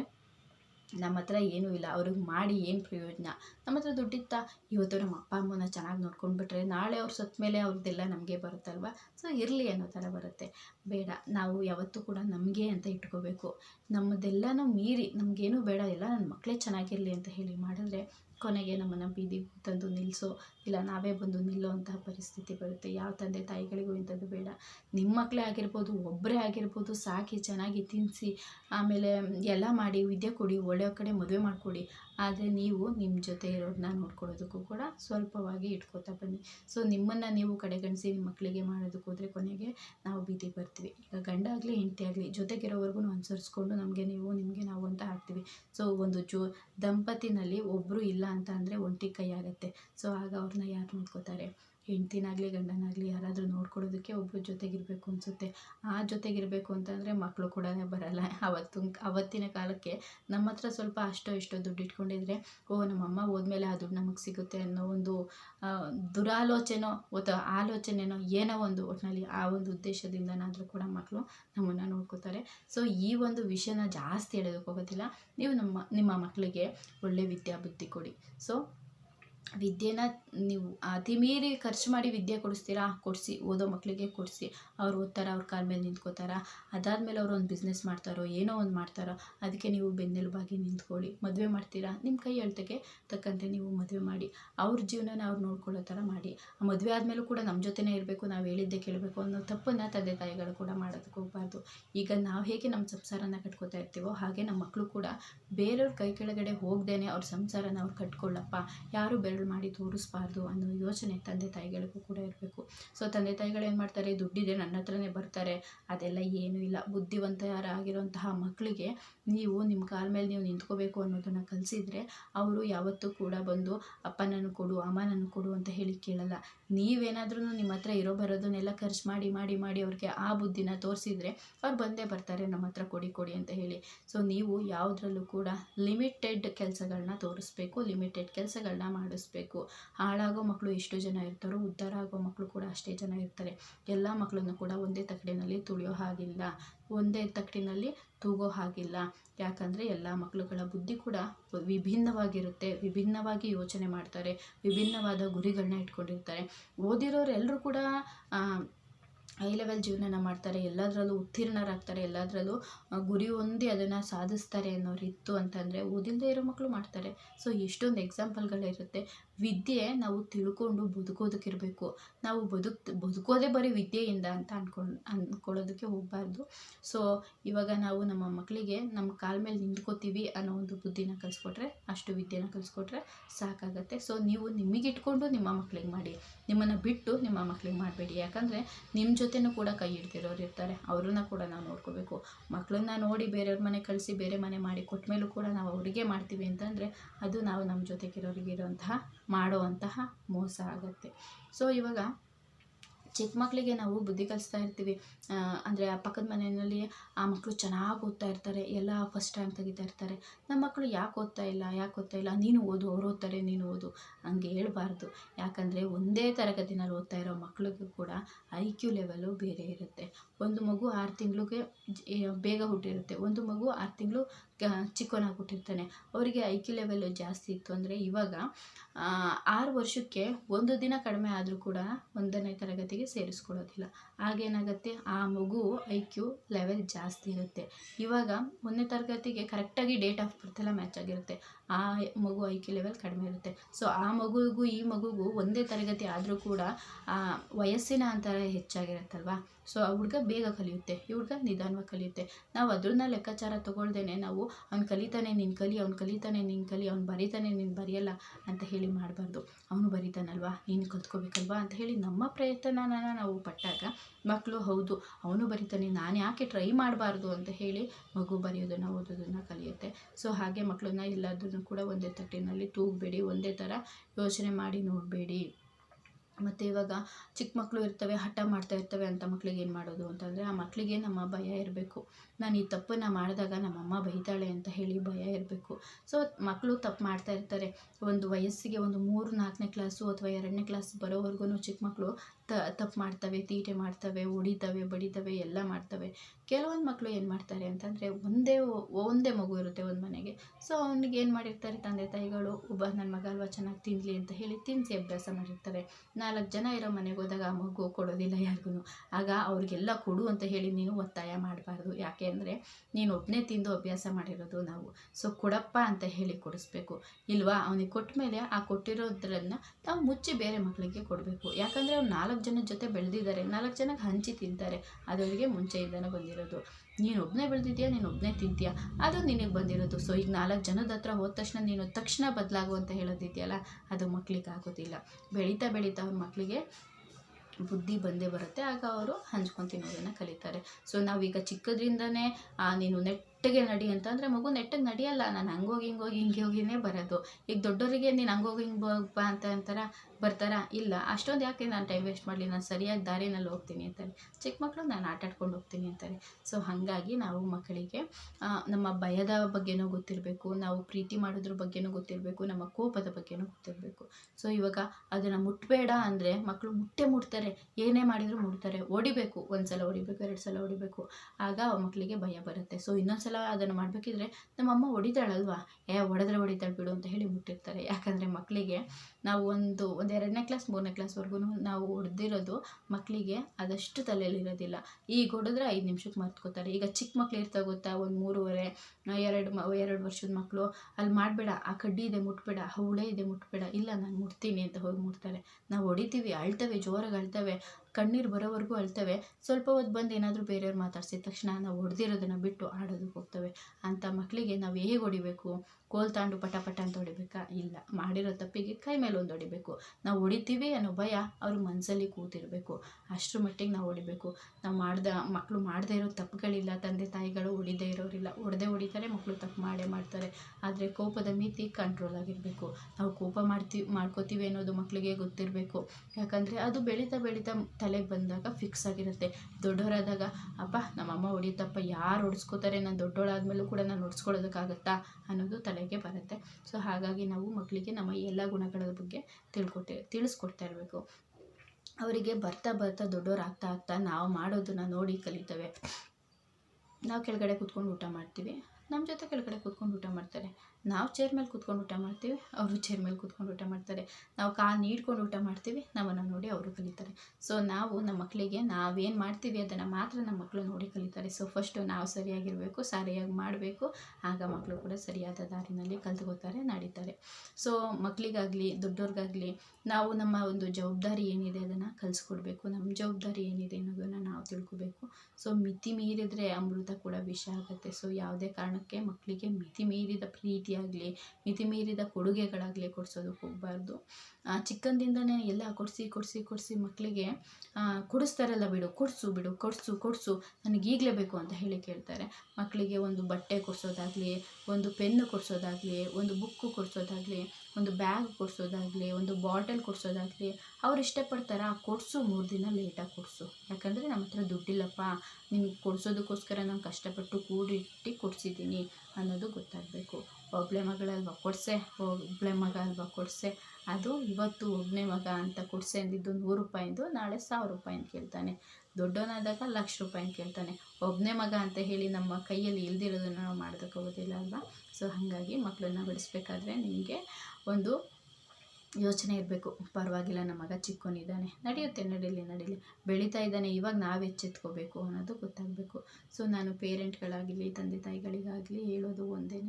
ನಮ್ಮ ಹತ್ರ ಏನೂ ಇಲ್ಲ. ಅವ್ರಿಗೆ ಮಾಡಿ ಏನು ಪ್ರಯೋಜನ? ನಮ್ಮ ಹತ್ರ ದುಡ್ಡಿತ್ತಾ? ಇವತ್ತು ನಮ್ಮ ಅಪ್ಪ ಅಮ್ಮನ ಚೆನ್ನಾಗಿ ನೋಡ್ಕೊಂಡ್ಬಿಟ್ರೆ ನಾಳೆ ಅವ್ರು ಸತ್ತ ಮೇಲೆ ಅವ್ರದ್ದೆಲ್ಲ ನಮಗೆ ಬರುತ್ತಲ್ವ? ಸೊ ಇರಲಿ ಅನ್ನೋ ಥರ ಬರುತ್ತೆ. ಬೇಡ, ನಾವು ಯಾವತ್ತೂ ಕೂಡ ನಮಗೆ ಅಂತ ಇಟ್ಕೋಬೇಕು. ನಮ್ಮದೆಲ್ಲನೂ ಮೀರಿ, ನಮಗೇನೂ ಬೇಡ, ಎಲ್ಲ ನನ್ನ ಮಕ್ಕಳೇ ಚೆನ್ನಾಗಿರಲಿ ಅಂತ ಹೇಳಿ ಮಾಡಿದ್ರೆ ಕೊನೆಗೆ ನಮ್ಮನ್ನು ಬೀದಿ ತಂದು ನಿಲ್ಲಿಸೋ ಇಲ್ಲ ನಾವೇ ಬಂದು ನಿಲ್ಲೋ ಅಂತಹ ಪರಿಸ್ಥಿತಿ ಬರುತ್ತೆ. ಯಾವ ತಂದೆ ತಾಯಿಗಳಿಗೂ ಇಂಥದ್ದು ಬೇಡ. ನಿಮ್ಮ ಮಕ್ಕಳೇ ಆಗಿರ್ಬೋದು ಒಬ್ಬರೇ ಆಗಿರ್ಬೋದು, ಸಾಕಿ, ಚೆನ್ನಾಗಿ ತಿನ್ನಿಸಿ ಆಮೇಲೆ ಎಲ್ಲ ಮಾಡಿ, ವಿದ್ಯೆ ಕೊಡಿ ಒಳ್ಳೆಯ ಕಡೆ ಮದುವೆ ಮಾಡಿಕೊಡಿ ಆದರೆ ನೀವು ನಿಮ್ಮ ಜೊತೆ ಇರೋದನ್ನ ನೋಡ್ಕೊಳ್ಳೋದಕ್ಕೂ ಕೂಡ ಸ್ವಲ್ಪವಾಗಿ ಇಟ್ಕೋತಾ ಬನ್ನಿ. ಸೊ ನಿಮ್ಮನ್ನು ನೀವು ಕಡೆಗಣಿಸಿ ನಿಮ್ಮ ಮಕ್ಕಳಿಗೆ ಮಾಡೋದಕ್ಕೋದ್ರೆ ಕೊನೆಗೆ ನಾವು ಬೀದಿಗೆ ಬರ್ತೀವಿ. ಈಗ ಗಂಡ ಆಗಲಿ, ಹೆಂಡತಿ ಆಗಲಿ ಜೊತೆಗಿರೋವರೆಗೂ ಅನುಸರಿಸ್ಕೊಂಡು ನಮಗೆ ನೀವು ನಿಮಗೆ ನಾವು ಅಂತ ಹಾಕ್ತೀವಿ. ಸೊ ಒಂದು ಜೋ, ದಂಪತಿನಲ್ಲಿ ಒಬ್ಬರು ಇಲ್ಲ ಅಂತ ಅಂದರೆ ಒಂಟಿ ಕೈ ಆಗುತ್ತೆ. ಸೊ ಆಗ ಅವ್ರನ್ನ ಯಾರು ನೋಡ್ಕೋತಾರೆ? ಹೆಂಡ್ತಿನಾಗಲಿ, ಗಂಡನಾಗಲಿ ಯಾರಾದರೂ ನೋಡ್ಕೊಳ್ಳೋದಕ್ಕೆ ಒಬ್ಬರು ಜೊತೆಗಿರಬೇಕು ಅನಿಸುತ್ತೆ. ಆ ಜೊತೆಗಿರಬೇಕು ಅಂತಂದರೆ ಮಕ್ಕಳು ಕೂಡ ಬರಲ್ಲ. ಅವತ್ತು, ಅವತ್ತಿನ ಕಾಲಕ್ಕೆ ನಮ್ಮ ಹತ್ರ ಸ್ವಲ್ಪ ಅಷ್ಟೋ ಇಷ್ಟೋ ದುಡ್ಡು ಇಟ್ಕೊಂಡಿದ್ರೆ ಓ ನಮ್ಮಮ್ಮ ಹೋದ್ಮೇಲೆ ಆ ದುಡ್ಡು ನಮಗೆ ಸಿಗುತ್ತೆ ಅನ್ನೋ ಒಂದು ದುರಾಲೋಚನೆ ಅಥವಾ ಆಲೋಚನೆನೋ ಏನೋ ಒಂದು ಒಟ್ಟಿನಲ್ಲಿ ಆ ಒಂದು ಉದ್ದೇಶದಿಂದನಾದರೂ ಕೂಡ ಮಕ್ಕಳು ನಮ್ಮನ್ನು ನೋಡ್ಕೋತಾರೆ. ಸೊ, ಈ ಒಂದು ವಿಷಯನ ಜಾಸ್ತಿ ಹೇಳೋದಕ್ಕೆ ಹೋಗೋದಿಲ್ಲ ನೀವು ನಮ್ಮ, ನಿಮ್ಮ ಮಕ್ಕಳಿಗೆ ಒಳ್ಳೆ ವಿದ್ಯಾಬುದ್ಧಿ ಕೊಡಿ. ಸೊ ವಿದ್ಯೆನ ನೀವು ಅತಿ ಮೀರಿ ಖರ್ಚು ಮಾಡಿ ವಿದ್ಯೆ ಕೊಡಿಸ್ತೀರಾ? ಕೊಡಿಸಿ, ಓದೋ ಮಕ್ಕಳಿಗೆ ಕೊಡಿಸಿ. ಅವ್ರು ಓದ್ತಾರೆ? ಅವ್ರ ಕಾಲ ಮೇಲೆ ನಿಂತ್ಕೋತಾರ? ಅದಾದಮೇಲೆ ಅವ್ರು ಒಂದು ಬಿಸ್ನೆಸ್ ಮಾಡ್ತಾರೋ? ಏನೋ ಒಂದು ಮಾಡ್ತಾರೋ? ಅದಕ್ಕೆ ನೀವು ಬೆನ್ನೆಲುಬಾಗಿ ನಿಂತ್ಕೊಳ್ಳಿ. ಮದುವೆ ಮಾಡ್ತೀರಾ? ನಿಮ್ಮ ಕೈ ಅಳತೆಗೆ ತಕ್ಕಂತೆ ನೀವು ಮದುವೆ ಮಾಡಿ. ಅವ್ರ ಜೀವನನ ಅವ್ರು ನೋಡ್ಕೊಳ್ಳೋ ಥರ ಮಾಡಿ. ಆ ಮದುವೆ ಆದಮೇಲೂ ಕೂಡ ನಮ್ಮ ಜೊತೆನೇ ಇರಬೇಕು, ನಾವು ಹೇಳಿದ್ದೆ ಕೇಳಬೇಕು ಅನ್ನೋ ತಪ್ಪನ್ನು ತಂದೆ ತಾಯಿಗಳು ಕೂಡ ಮಾಡೋದಕ್ಕೆ ಹೋಗಬಾರ್ದು. ಈಗ ನಾವು ಹೇಗೆ ನಮ್ಮ ಸಂಸಾರನ ಕಟ್ಕೋತಾ ಇರ್ತೀವೋ ಹಾಗೆ ನಮ್ಮ ಮಕ್ಕಳು ಕೂಡ ಬೇರೆಯವ್ರ ಕೈ ಕೆಳಗಡೆ ಹೋಗ್ದೇನೆ ಅವ್ರ ಸಂಸಾರನ ಅವ್ರು ಕಟ್ಕೊಳ್ಳಪ್ಪ. ಯಾರು ಮಾಡಿ ತೋರಿಸ್ಬಾರ್ದು ಅನ್ನೋ ಯೋಚನೆ ತಂದೆ ತಾಯಿಗಳಿಗೂ ಕೂಡ ಇರಬೇಕು. ಸೊ ತಂದೆ ತಾಯಿಗಳು ಏನು ಮಾಡ್ತಾರೆ, ದುಡ್ಡಿದೆ ನನ್ನ ಹತ್ರನೇ ಬರ್ತಾರೆ, ಅದೆಲ್ಲ ಏನೂ ಇಲ್ಲ. ಬುದ್ಧಿವಂತರಾಗಿರೋಂತಹ ಮಕ್ಕಳಿಗೆ ನೀವು ನಿಮ್ಮ ಕಾಲ ಮೇಲೆ ನೀವು ನಿಂತ್ಕೋಬೇಕು ಅನ್ನೋದನ್ನು ಕಲಿಸಿದ್ರೆ ಅವರು ಯಾವತ್ತೂ ಕೂಡ ಬಂದು ಅಪ್ಪನನ್ನು ಕೊಡು, ಅಮ್ಮನನ್ನು ಕೊಡು ಅಂತ ಹೇಳಿ ಕೇಳಲ್ಲ. ನೀವೇನಾದ್ರೂ ನಿಮ್ಮ ಹತ್ರ ಇರೋ ಬರೋದನ್ನೆಲ್ಲ ಖರ್ಚು ಮಾಡಿ ಮಾಡಿ ಮಾಡಿ ಅವ್ರಿಗೆ ಆ ಬುದ್ಧಿನ ತೋರಿಸಿದ್ರೆ ಅವ್ರು ಬಂದೇ ಬರ್ತಾರೆ, ನಮ್ಮ ಹತ್ರ ಕೊಡಿ ಕೊಡಿ ಅಂತ ಹೇಳಿ. ಸೊ ನೀವು ಯಾವುದ್ರಲ್ಲೂ ಕೂಡ ಲಿಮಿಟೆಡ್ ಕೆಲಸಗಳನ್ನ ತೋರಿಸ್ಬೇಕು ಲಿಮಿಟೆಡ್ ಕೆಲಸಗಳನ್ನ ಮಾಡಿಸ್ಬೇಕು. ಹಾಳಾಗೋ ಮಕ್ಕಳು ಎಷ್ಟು ಜನ ಇರ್ತಾರೋ, ಉದ್ಧಾರ ಆಗೋ ಮಕ್ಕಳು ಕೂಡ ಅಷ್ಟೇ ಜನ ಇರ್ತಾರೆ. ಎಲ್ಲ ಮಕ್ಕಳನ್ನು ಕೂಡ ಒಂದೇ ತಕ್ಕಡಿನಲ್ಲಿ ತುಳಿಯೋ ಹಾಗಿಲ್ಲ. ಒಂದೇ ತಕ್ಕಡಿನಲ್ಲಿ ತೂಗೋ ಹಾಗಿಲ್ಲ. ಯಾಕಂದರೆ ಎಲ್ಲ ಮಕ್ಕಳುಗಳ ಬುದ್ಧಿ ಕೂಡ ವಿಭಿನ್ನವಾಗಿರುತ್ತೆ. ವಿಭಿನ್ನವಾಗಿ ಯೋಚನೆ ಮಾಡ್ತಾರೆ. ವಿಭಿನ್ನವಾದ ಗುರಿಗಳನ್ನ ಇಟ್ಕೊಂಡಿರ್ತಾರೆ. ಓದಿರೋರೆಲ್ಲರೂ ಕೂಡ ಹೈ ಲೆವೆಲ್ ಜೀವನನ ಮಾಡ್ತಾರೆ, ಎಲ್ಲದರಲ್ಲೂ ಉತ್ತೀರ್ಣರಾಗ್ತಾರೆ, ಎಲ್ಲದರಲ್ಲೂ ಗುರಿ ಹೊಂದಿ ಅದನ್ನು ಸಾಧಿಸ್ತಾರೆ ಅನ್ನೋರಿತ್ತು ಅಂತಂದರೆ ಓದಿಲ್ಲದೆ ಇರೋ ಮಕ್ಕಳು ಮಾಡ್ತಾರೆ. ಸೊ, ಎಷ್ಟೊಂದು ಎಕ್ಸಾಂಪಲ್ಗಳಿರುತ್ತೆ ವಿದ್ಯೆ ನಾವು ತಿಳ್ಕೊಂಡು ಬದುಕೋದಕ್ಕಿರಬೇಕು. ನಾವು ಬದುಕ್, ಬದುಕೋದೇ ಬರೀ ವಿದ್ಯೆಯಿಂದ ಅಂತ ಅಂದ್ಕೊಂಡು ಅಂದ್ಕೊಳ್ಳೋದಕ್ಕೆ ಹೋಗಬಾರ್ದು. ಸೊ, ಇವಾಗ ನಾವು ನಮ್ಮ ಮಕ್ಕಳಿಗೆ ನಮ್ಮ ಕಾಲ ಮೇಲೆ ನಿಂತ್ಕೋತೀವಿ ಅನ್ನೋ ಒಂದು ಬುದ್ಧಿನ ಕಲಿಸ್ಕೊಟ್ರೆ, ಅಷ್ಟು ವಿದ್ಯೆನ ಕಲಿಸ್ಕೊಟ್ರೆ ಸಾಕಾಗತ್ತೆ. ಸೊ, ನೀವು ನಿಮಗಿಟ್ಕೊಂಡು ನಿಮ್ಮ ಮಕ್ಕಳಿಗೆ ಮಾಡಿ. ನಿಮ್ಮನ್ನು ಬಿಟ್ಟು ನಿಮ್ಮ ಮಕ್ಕಳಿಗೆ ಮಾಡಬೇಡಿ. ಯಾಕಂದರೆ ನಿಮ್ಮ ಜೊತೆನೂ ಕೂಡ ಕೈ ಹಿಡ್ದಿರೋರು ಇರ್ತಾರೆ. ಅವ್ರನ್ನ ಕೂಡ ನಾವು ನೋಡ್ಕೋಬೇಕು. ಮಕ್ಕಳನ್ನ ನೋಡಿ ಬೇರೆಯವ್ರ ಮನೆ ಕಳಿಸಿ ಬೇರೆ ಮನೆ ಮಾಡಿ ಕೊಟ್ಟ ಮೇಲೂ ಕೂಡ ನಾವು ಅವರಿಗೆ ಮಾಡ್ತೀವಿ ಅಂತಂದರೆ ಅದು ನಾವು ನಮ್ಮ ಜೊತೆಗಿರೋರಿಗೆ ಇರೋಂತಹ ಮಾಡುವಂತಹ ಮೋಸ ಆಗುತ್ತೆ. ಸೊ ಇವಾಗ ಚಿಕ್ಕ ಮಕ್ಕಳಿಗೆ ನಾವು ಬುದ್ಧಿ ಕಲಿಸ್ತಾ ಇರ್ತೀವಿ. ಅಂದರೆ ಆ ಪಕ್ಕದ ಮನೆಯಲ್ಲಿ ಆ ಮಕ್ಕಳು ಚೆನ್ನಾಗಿ ಓದ್ತಾ ಇರ್ತಾರೆ, ಎಲ್ಲ ಫಸ್ಟ್ ರ್ಯಾಂಕ್ ತೆಗಿತಾ ಇರ್ತಾರೆ. ನಮ್ಮ ಮಕ್ಕಳು ಯಾಕೆ ಓದ್ತಾ ಇಲ್ಲ, ಯಾಕೆ ಓದ್ತಾ ಇಲ್ಲ? ನೀನು ಓದು, ಅವ್ರು ಓದ್ತಾರೆ, ನೀನು ಓದು. ಹಂಗೆ ಹೇಳಬಾರ್ದು. ಯಾಕಂದರೆ ಒಂದೇ ತರಗತಿನಲ್ಲಿ ಓದ್ತಾ ಇರೋ ಮಕ್ಳಿಗೂ ಕೂಡ ಐ ಕ್ಯೂ ಲೆವೆಲು ಬೇರೆ ಇರುತ್ತೆ. ಒಂದು ಮಗು ಆರು ತಿಂಗಳಿಗೆ ಬೇಗ ಹುಟ್ಟಿರುತ್ತೆ. ಒಂದು ಮಗು ಆರು ತಿಂಗಳು ಚಿಕ್ಕವನಾಗಿ ಬಿಟ್ಟಿರ್ತಾನೆ ಅವರಿಗೆ ಐ ಕ್ಯೂ ಲೆವೆಲ್ಲು ಜಾಸ್ತಿ ಇತ್ತು ಅಂದರೆ ಇವಾಗ ಆರು ವರ್ಷಕ್ಕೆ ಒಂದು ದಿನ ಕಡಿಮೆ ಆದರೂ ಕೂಡ ಒಂದನೇ ತರಗತಿಗೆ ಸೇರಿಸ್ಕೊಳ್ಳೋದಿಲ್ಲ. ಆಗೇನಾಗುತ್ತೆ ಆ ಮಗು ಐ ಕ್ಯೂ ಲೆವೆಲ್ ಜಾಸ್ತಿ ಇರುತ್ತೆ. ಇವಾಗ ಒಂದನೇ ತರಗತಿಗೆ ಕರೆಕ್ಟಾಗಿ ಡೇಟ್ ಆಫ್ ಬರ್ತೆಲ್ಲ ಮ್ಯಾಚ್ ಆಗಿರುತ್ತೆ. ಆ ಮಗು ಐ ಕ್ಯೂ ಲೆವೆಲ್ ಕಡಿಮೆ ಇರುತ್ತೆ. ಸೊ ಆ ಮಗುವಿಗೂ ಈ ಮಗುಗೂ ಒಂದೇ ತರಗತಿ ಆದರೂ ಕೂಡ ವಯಸ್ಸಿನ ಅಂತರ ಹೆಚ್ಚಾಗಿರುತ್ತಲ್ವಾ? ಸೊ ಆ ಹುಡುಗ ಬೇಗ ಕಲಿಯುತ್ತೆ. ಈ ಹುಡುಗ ನಿಧಾನವಾಗಿ ಕಲಿಯುತ್ತೆ. ನಾವು ಅದ್ರನ್ನ ಲೆಕ್ಕಾಚಾರ ತೊಗೊಳ್ದೇನೆ ನಾವು ಅವ್ನು ಕಲಿತಾನೆ, ನೀನು ಕಲಿ, ಅವ್ನು ಕಲಿತಾನೆ, ನೀನು ಕಲಿ, ಅವ್ನು ಬರೀತಾನೆ, ನೀನು ಬರೆಯಲ್ಲ ಅಂತ ಹೇಳಿ ಮಾಡಬಾರ್ದು. ಅವನು ಬರೀತಾನಲ್ವಾ? ನೀನು ಕಲ್ತ್ಕೋಬೇಕಲ್ವಾ? ಅಂತ ಹೇಳಿ ನಮ್ಮ ಪ್ರಯತ್ನನ ನಾವು ಪಟ್ಟಾಗ ಮಕ್ಕಳು ಹೌದು, ಅವನು ಬರೀತಾನೆ, ನಾನು ಯಾಕೆ ಟ್ರೈ ಮಾಡಬಾರ್ದು ಅಂತ ಹೇಳಿ ಮಗು ಬರೆಯೋದನ್ನು, ಓದೋದನ್ನು ಕಲಿಯುತ್ತೆ. ಸೊ ಹಾಗೆ ಮಕ್ಕಳನ್ನ ಎಲ್ಲದನ್ನು ಕೂಡ ಒಂದೇ ತಟ್ಟಿನಲ್ಲಿ ತೂಗಬೇಡಿ, ಒಂದೇ ಥರ ಯೋಚನೆ ಮಾಡಿ ನೋಡಬೇಡಿ. ಮತ್ತು ಇವಾಗ ಚಿಕ್ಕ ಮಕ್ಕಳು ಇರ್ತವೆ, ಹಠ ಮಾಡ್ತಾ ಇರ್ತವೆ ಅಂತ ಮಕ್ಳಿಗೆ ಏನು ಮಾಡೋದು ಅಂತಂದರೆ ಆ ಮಕ್ಕಳಿಗೆ ನಮ್ಮ ಭಯ ಇರಬೇಕು. ನಾನು ಈ ತಪ್ಪನ್ನು ಮಾಡಿದಾಗ ನಮ್ಮಮ್ಮ ಬೈತಾಳೆ ಅಂತ ಹೇಳಿ ಭಯ ಇರಬೇಕು. ಸೊ ಮಕ್ಕಳು ತಪ್ಪು ಮಾಡ್ತಾ ಇರ್ತಾರೆ. ಒಂದು ವಯಸ್ಸಿಗೆ ಒಂದು ಮೂರು, ನಾಲ್ಕನೇ ಕ್ಲಾಸು ಅಥವಾ ಎರಡನೇ ಕ್ಲಾಸ್ ಬರೋವರೆಗೂ ಚಿಕ್ಕ ಮಕ್ಕಳು ತ, ತಪ್ಪು ಮಾಡ್ತವೆ, ತೀಟೆ ಮಾಡ್ತವೆ ಹೊಡಿತವೆ ಬಡಿತವೆ, ಎಲ್ಲ ಮಾಡ್ತವೆ. ಕೆಲವೊಂದು ಮಕ್ಕಳು ಏನು ಮಾಡ್ತಾರೆ ಅಂತಂದರೆ ಒಂದೇ ಒಂದೇ ಮಗು ಇರುತ್ತೆ ಒಂದು ಮನೆಗೆ. ಸೊ ಅವನಿಗೆ ಏನು ಮಾಡಿರ್ತಾರೆ ತಂದೆ ತಾಯಿಗಳು, ಒಬ್ಬ ನನ್ನ ಮಗ ಅಲ್ವಾ, ಚೆನ್ನಾಗಿ ತಿನ್ನಲಿ ಅಂತ ಹೇಳಿ ತಿನ್ನಿಸಿ ಅಭ್ಯಾಸ ಮಾಡಿರ್ತಾರೆ. ನಾಲ್ಕು ಜನ ಇರೋ ಮನೆಗೆ ಹೋದಾಗ ಆ ಮಗು ಕೊಡೋದಿಲ್ಲ ಯಾರಿಗೂ ಆಗ ಅವ್ರಿಗೆಲ್ಲ ಕೊಡು ಅಂತ ಹೇಳಿ ನೀನು ಒತ್ತಾಯ ಮಾಡಬಾರ್ದು. ಯಾಕೆ? ಅಂದರೆ ನೀನು ಒಬ್ಬನೇ ತಿಂದು ಅಭ್ಯಾಸ ಮಾಡಿರೋದು ನಾವು. ಸೊ ಕೊಡಪ್ಪ ಅಂತ ಹೇಳಿ ಕೊಡಿಸ್ಬೇಕು. ಇಲ್ವಾ? ಅವನಿಗೆ ಕೊಟ್ಟ ಮೇಲೆ ಆ ಕೊಟ್ಟಿರೋದ್ರನ್ನ ನಾವು ಮುಚ್ಚಿ ಬೇರೆ ಮಕ್ಕಳಿಗೆ ಕೊಡಬೇಕು. ಯಾಕಂದರೆ ಅವ್ರು ನಾಲ್ಕು ಜನದ ಜೊತೆ ಬೆಳೆದಿದ್ದಾರೆ. ನಾಲ್ಕು ಜನಕ್ಕೆ ಹಂಚಿ ತಿಂತಾರೆ. ಅದರಿಗೆ ಅವರಿಗೆ ಮುಂಚೆಯಿಂದನೇ ಬಂದಿರೋದು. ನೀನು ಒಬ್ಬನೇ ಬೆಳೆದಿದ್ಯಾ? ನೀನು ಒಬ್ಬನೇ ತಿಂತೀಯ? ಅದು ನಿನಗೆ ಬಂದಿರೋದು. ಸೊ ಈಗ ನಾಲ್ಕು ಜನದ ಹತ್ರ ಹೋದ ತಕ್ಷಣ ನೀನು ತಕ್ಷಣ ಬದಲಾಗು ಅಂತ ಹೇಳೋದಿದೆಯಲ್ಲ, ಅದು ಮಕ್ಕಳಿಗೆ ಆಗೋದಿಲ್ಲ. ಬೆಳೀತಾ ಬೆಳೀತಾ ಅವ್ರ ಮಕ್ಕಳಿಗೆ ಬುದ್ಧಿ ಬಂದೇ ಬರುತ್ತೆ, ಆಗ ಅವರು ಹಂಚ್ಕೊಂಡು ತಿನ್ನೋದನ್ನು ಕಲಿತಾರೆ. ಸೊ ನಾವೀಗ ಚಿಕ್ಕದ್ರಿಂದನೇ ನೀನು ನೆಟ್ಟಗೆ ನಡಿ ಅಂತಂದರೆ ಮಗು ನೆಟ್ಟಗೆ ನಡೆಯಲ್ಲ, ನಾನು ಹಂಗೋಗಿ ಹಿಂಗೋಗಿ ಹಿಂಗೆ ಹೋಗಿನೇ ಬರೋದು. ಈಗ ದೊಡ್ಡವರಿಗೆ ನೀನು ಹಂಗೋಗಿ ಹಿಂಗೆ ಬಾ ಅಂತ ಅಂತಾರ ಬರ್ತಾರಾ? ಇಲ್ಲ, ಅಷ್ಟೊಂದು ಯಾಕೆ ನಾನು ಟೈಮ್ ವೇಸ್ಟ್ ಮಾಡಲಿ? ನಾನು ಸರಿಯಾಗಿ ದಾರಿನಲ್ಲಿ ಹೋಗ್ತೀನಿ ಅಂತಾರೆ. ಚಿಕ್ಕ ಮಕ್ಕಳು ನಾನು ಆಟಾಡ್ಕೊಂಡು ಹೋಗ್ತೀನಿ ಅಂತಾರೆ. ಸೊ ಹಾಗಾಗಿ ನಾವು ಮಕ್ಕಳಿಗೆ ನಮ್ಮ ಭಯದ ಬಗ್ಗೆನೂ ಗೊತ್ತಿರಬೇಕು, ನಾವು ಪ್ರೀತಿ ಮಾಡೋದ್ರ ಬಗ್ಗೆನೂ ಗೊತ್ತಿರಬೇಕು, ನಮ್ಮ ಕೋಪದ ಬಗ್ಗೆನೂ ಗೊತ್ತಿರಬೇಕು. ಸೊ ಇವಾಗ ಅದನ್ನು ಮುಟ್ಟಬೇಡ ಅಂದರೆ ಮಕ್ಕಳು ಮುಟ್ಟೆ ಮುಟ್ತಾರೆ. ಏನೇ ಮಾಡಿದರೂ ಮುಟ್ತಾರೆ. ಹೊಡಿಬೇಕು ಒಂದು ಸಲ ಹೊಡಿಬೇಕು ಎರಡು ಸಲ ಹೊಡಿಬೇಕು ಆಗ ಮಕ್ಕಳಿಗೆ ಭಯ ಬರುತ್ತೆ. ಸೊ ಇನ್ನೊಂದು ಸಲ ಅದನ್ನು ಮಾಡಬೇಕಿದ್ರೆ ನಮ್ಮಮ್ಮ ಹೊಡಿತಾಳಲ್ವಾ? ಏ, ಹೊಡೆದ್ರೆ ಹೊಡಿತಾಳೆ ಬಿಡು ಅಂತ ಹೇಳಿ ಮುಟ್ಟಿರ್ತಾರೆ. ಯಾಕಂದರೆ ಮಕ್ಕಳಿಗೆ ನಾವು ಒಂದು ಒಂದು ಎರಡನೇ ಕ್ಲಾಸ್ ಮೂರನೇ ಕ್ಲಾಸ್ವರೆಗೂ ನಾವು ಹೊಡೆದಿರೋದು ಮಕ್ಕಳಿಗೆ ಅದಷ್ಟು ತಲೆಯಲ್ಲಿರೋದಿಲ್ಲ. ಈಗ ಹೊಡೆದ್ರೆ ಐದು ನಿಮಿಷಕ್ಕೆ ಮರ್ತ್ಕೋತಾರೆ. ಈಗ ಚಿಕ್ಕ ಮಕ್ಳು ಇರ್ತಾ ಗೊತ್ತಾ? ಒಂದು ಮೂರುವರೆ, ಎರಡು ಮ, ಎರಡು ವರ್ಷದ ಮಕ್ಕಳು ಅಲ್ಲಿ ಮಾಡಬೇಡ, ಆ ಕಡ್ಡಿ ಇದೆ ಮುಟ್ಬೇಡ ಹುಳೆ ಇದೆ ಮುಟ್ಬೇಡ. ಇಲ್ಲ, ನಾನು ಮುಟ್ತೀನಿ ಅಂತ ಹೋಗಿ ಮುಟ್ತಾರೆ. ನಾವು ಹೊಡಿತೀವಿ, ಅಳ್ತವೆ, ಜೋರಾಗಿ ಅಳ್ತವೆ, ಕಣ್ಣೀರು ಬರೋವರೆಗೂ ಅಳ್ತವೆ. ಸ್ವಲ್ಪ ಹೊತ್ತು ಬಂದು ಏನಾದರೂ ಬೇರೆಯವ್ರು ಮಾತಾಡ್ಸಿದ ತಕ್ಷಣ ನಾವು ಹೊಡೆದಿರೋದನ್ನು ಬಿಟ್ಟು ಆಡೋದಕ್ಕೆ ಹೋಗ್ತವೆ. ಅಂಥ ಮಕ್ಕಳಿಗೆ ನಾವು ಹೇಗೆ ಹೊಡಿಬೇಕು? ಕೋಲ್ ತಾಂಡು ಪಟ ಪಟ ಅಂತ ಹೊಡಿಬೇಕಾ? ಇಲ್ಲ. ಮಾಡಿರೋ ತಪ್ಪಿಗೆ ಕೈ ಮೇಲೆ ಒಂದು ಹೊಡಿಬೇಕು. ನಾವು ಹೊಡಿತೀವಿ ಅನ್ನೋ ಭಯ ಅವ್ರ ಮನಸ್ಸಲ್ಲಿ ಕೂತಿರಬೇಕು. ಅಷ್ಟರ ಮಟ್ಟಿಗೆ ನಾವು ಹೊಡಿಬೇಕು. ನಾವು ಮಾಡ್ದ ಮಕ್ಕಳು ಮಾಡದೇ ಇರೋ ತಪ್ಪುಗಳಿಲ್ಲ ತಂದೆ ತಾಯಿಗಳು ಹೊಡಿದೇ ಇರೋರಿಲ್ಲ. ಹೊಡೆದೇ ಹೊಡಿತಾರೆ ಮಕ್ಕಳು ತಪ್ಪು ಮಾಡೇ ಮಾಡ್ತಾರೆ. ಆದರೆ ಕೋಪದ ಮಿತಿ ಕಂಟ್ರೋಲ್ ಆಗಿರಬೇಕು. ನಾವು ಕೋಪ ಮಾಡ್ತೀವಿ ಮಾಡ್ಕೋತೀವಿ ಅನ್ನೋದು ಮಕ್ಕಳಿಗೆ ಗೊತ್ತಿರಬೇಕು. ಯಾಕಂದರೆ ಅದು ಬೆಳೀತಾ ಬೆಳೀತಾ ತಲೆಗೆ ಬಂದಾಗ ಫಿಕ್ಸ್ ಆಗಿರುತ್ತೆ. ದೊಡ್ಡವರಾದಾಗ ಅಪ್ಪ ನಮ್ಮಮ್ಮ ಹೊಡಿತಪ್ಪ ಯಾರು ಹೊಡ್ಸ್ಕೋತಾರೆ? ನಾನು ದೊಡ್ಡವಳಾದ್ಮೇಲೂ ಕೂಡ ನಾನು ಹೊಡ್ಸ್ಕೊಳ್ಳೋದಕ್ಕಾಗತ್ತಾ? ಅನ್ನೋದು ತಲೆಗೆ ಬರುತ್ತೆ. ಸೊ ಹಾಗಾಗಿ ನಾವು ಮಕ್ಕಳಿಗೆ ನಮ್ಮ ಎಲ್ಲ ಗುಣಗಳ ಬಗ್ಗೆ ತಿಳ್ಕೊಟ್ಟೆ, ತಿಳಿಸ್ಕೊಡ್ತಾ ಇರಬೇಕು. ಅವರಿಗೆ ಬರ್ತಾ ಬರ್ತಾ ದೊಡ್ಡವ್ರು ಆಗ್ತಾ ಆಗ್ತಾ ನಾವು ಮಾಡೋದನ್ನ ನೋಡಿ ಕಲಿತವೆ. ನಾವು ಕೆಳಗಡೆ ಕೂತ್ಕೊಂಡು ಊಟ ಮಾಡ್ತೀವಿ. ನಮ್ಮ ಜೊತೆ ಕೆಳಗಡೆ ಕೂತ್ಕೊಂಡು ಊಟ ಮಾಡ್ತಾರೆ. ನಾವು ಚೇರ್ ಮೇಲೆ ಕೂತ್ಕೊಂಡು ಊಟ ಮಾಡ್ತೀವಿ, ಅವರು ಚೇರ್ ಮೇಲೆ ಕೂತ್ಕೊಂಡು ಊಟ ಮಾಡ್ತಾರೆ. ನಾವು ಕಾಲು ನೀಡ್ಕೊಂಡು ಊಟ ಮಾಡ್ತೀವಿ, ನಮ್ಮನ್ನು ನೋಡಿ ಅವರು ಕಲಿತಾರೆ. ಸೊ ನಾವು ನಮ್ಮ ಮಕ್ಕಳಿಗೆ ನಾವೇನು ಮಾಡ್ತೀವಿ ಅದನ್ನು ಮಾತ್ರ ನಮ್ಮ ಮಕ್ಕಳು ನೋಡಿ ಕಲಿತಾರೆ. ಸೊ ಫಸ್ಟು ನಾವು ಸರಿಯಾಗಿರಬೇಕು, ಸರಿಯಾಗಿ ಮಾಡಬೇಕು, ಆಗ ಮಕ್ಕಳು ಕೂಡ ಸರಿಯಾದ ದಾರಿನಲ್ಲಿ ಕಲ್ತ್ಕೋತಾರೆ, ನಡೀತಾರೆ. ಸೊ ಮಕ್ಕಳಿಗಾಗಲಿ ದೊಡ್ಡವ್ರಿಗಾಗಲಿ ನಾವು ನಮ್ಮ ಒಂದು ಜವಾಬ್ದಾರಿ ಏನಿದೆ ಅದನ್ನು ಕಲಿಸ್ಕೊಡ್ಬೇಕು. ನಮ್ಮ ಜವಾಬ್ದಾರಿ ಏನಿದೆ ಅನ್ನೋದನ್ನು ನಾವು ತಿಳ್ಕೊಬೇಕು. ಸೊ ಮಿತಿ ಮೀರಿದರೆ ಅಮೃತ ಕೂಡ ವಿಷ ಆಗುತ್ತೆ. ಸೊ ಯಾವುದೇ ಕಾರಣಕ್ಕೆ ಮಕ್ಕಳಿಗೆ ಮಿತಿ ಮೀರಿದ ಪ್ರೀತಿ ಆಗಲಿ ಮಿತಿ ಮೀರಿದ ಕೊಡುಗೆಗಳಾಗಲಿ ಕೊಡಿಸೋದಕ್ಕೆ ಹೋಗಬಾರ್ದು. ಚಿಕ್ಕಂದಿಂದನೇ ಎಲ್ಲ ಕೊಡಿಸಿ ಕೊಡಿಸಿ ಕೊಡಿಸಿ ಮಕ್ಕಳಿಗೆ ಕೊಡಿಸ್ತಾರಲ್ಲ ಬಿಡು, ಕೊಡಿಸು ಬಿಡು, ಕೊಡಿಸು ಕೊಡಿಸು ನನಗೆ ಈಗಲೇ ಬೇಕು ಅಂತ ಹೇಳಿ ಕೇಳ್ತಾರೆ. ಮಕ್ಕಳಿಗೆ ಒಂದು ಬಟ್ಟೆ ಕೊಡಿಸೋದಾಗಲಿ, ಒಂದು ಪೆನ್ನು ಕೊಡಿಸೋದಾಗಲಿ, ಒಂದು ಬುಕ್ಕು ಕೊಡಿಸೋದಾಗಲಿ ಒಂದು ಬ್ಯಾಗ್ ಕೊಡಿಸೋದಾಗಲಿ, ಒಂದು ಬಾಟಲ್ ಕೊಡಿಸೋದಾಗಲಿ, ಅವ್ರು ಇಷ್ಟಪಡ್ತಾರ ಕೊಡಿಸು, ಮೂರು ದಿನ ಲೇಟಾಗಿ ಕೊಡಿಸು. ಯಾಕಂದರೆ ನಮ್ಮ ಹತ್ರ ದುಡ್ಡಿಲ್ಲಪ್ಪ, ನಿಮ್ಗೆ ಕೊಡಿಸೋದಕ್ಕೋಸ್ಕರ ನಾನು ಕಷ್ಟಪಟ್ಟು ಕೂಡಿಟ್ಟು ಕೊಡಿಸಿದ್ದೀನಿ ಅನ್ನೋದು ಗೊತ್ತಾಗಬೇಕು. ಒಬ್ಬಳೆ ಮಗಳಲ್ವಾ ಕೊಡಿಸೆ ಒಬ್ಬಳೆ ಮಗ ಅಲ್ವಾ ಕೊಡಿಸೆ. ಅದು ಇವತ್ತು ಒಬ್ಬನೇ ಮಗ ಅಂತ ಕೊಡಿಸೆ ಅಂದಿದ್ದು ನೂರು ರೂಪಾಯಿಂದು, ನಾಳೆ ಸಾವಿರ ರೂಪಾಯಿ ಅಂತ ಕೇಳ್ತಾನೆ. ದೊಡ್ಡವನಾದಾಗ ಲಕ್ಷ ರೂಪಾಯಿ ಅಂತ ಕೇಳ್ತಾನೆ. ಒಬ್ಬನೇ ಮಗ ಅಂತ ಹೇಳಿ ನಮ್ಮ ಕೈಯಲ್ಲಿ ಇಲ್ದಿರೋದನ್ನು ನಾವು ಮಾಡೋದಕ್ಕೋಗೋದಿಲ್ಲ ಅಲ್ವಾ? ಸೊ ಹಾಗಾಗಿ ಮಕ್ಕಳನ್ನ ಬೆಳೆಸ್ಬೇಕಾದ್ರೆ ನಿಮಗೆ ಒಂದು ಯೋಚನೆ ಇರಬೇಕು. ಪರವಾಗಿಲ್ಲ, ನಮ್ಮ ಮಗ ಚಿಕ್ಕವನಿದ್ದಾನೆ ನಡೆಯುತ್ತೆ, ನಡೀಲಿ ನಡೀಲಿ. ಬೆಳೀತಾ ಇದ್ದಾನೆ, ಇವಾಗ ನಾವು ಎಚ್ಚೆತ್ಕೋಬೇಕು ಅನ್ನೋದು ಗೊತ್ತಾಗಬೇಕು. ಸೊ, ನಾನು ಪೇರೆಂಟ್ಗಳಾಗಲಿ, ತಂದೆ ತಾಯಿಗಳಿಗಾಗಲಿ ಹೇಳೋದು ಒಂದೇ